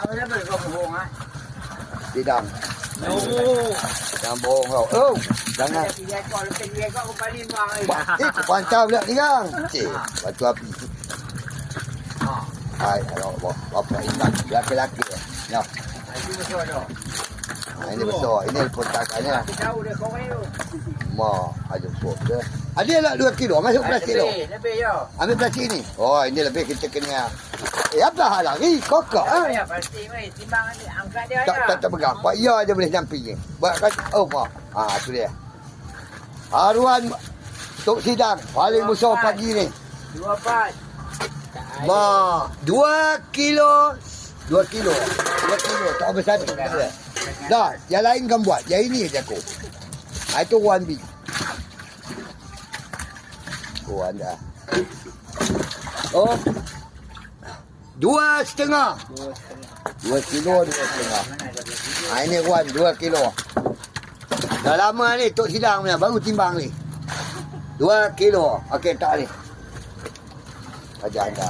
เอาไปแล้วไกระโปรงฮะสีดำโอ้ดำโบงเราเออดังไงปีแรกก่อนเป็นเยก็ไปริมวางเลยบอลนเจ้าเนี่ยนี่ยังเจ๊วันเจ้าปีใช่เราบอกเราไปรักรักไปรักเกลียเนาะ ha, ini besar. Ini tahu dia ni tu. Ma, ada pok ke. Ada lah 2 kilo, masuk plastik tu. Lebih, lebih yo. Ambil plastik ni. Oh, ini lebih kita kena. Eh, apa hal lagi? Kokok ah. Ya, pasti mai timbang ni angkat dia Tak tak ya. tak pegang. Pak ya je boleh nyamping je. Buat kan oh ma. Ha tu dia. Haruan Tok Sidang paling besar pagi ni. Dua empat. Ma, 2 kilo 2 kilo 2 kilo tak satu tak ada. Dah, yang lain kan buat. Yang ini je aku. Itu one big. Oh, anda. Oh. Dua setengah. Dua kilo, dua setengah. Ha, ini Wan, dua kilo. Dah lama ni, Tok Sidang punya, baru timbang ni. Dua kilo. Okey, tak ni. Ajar anda.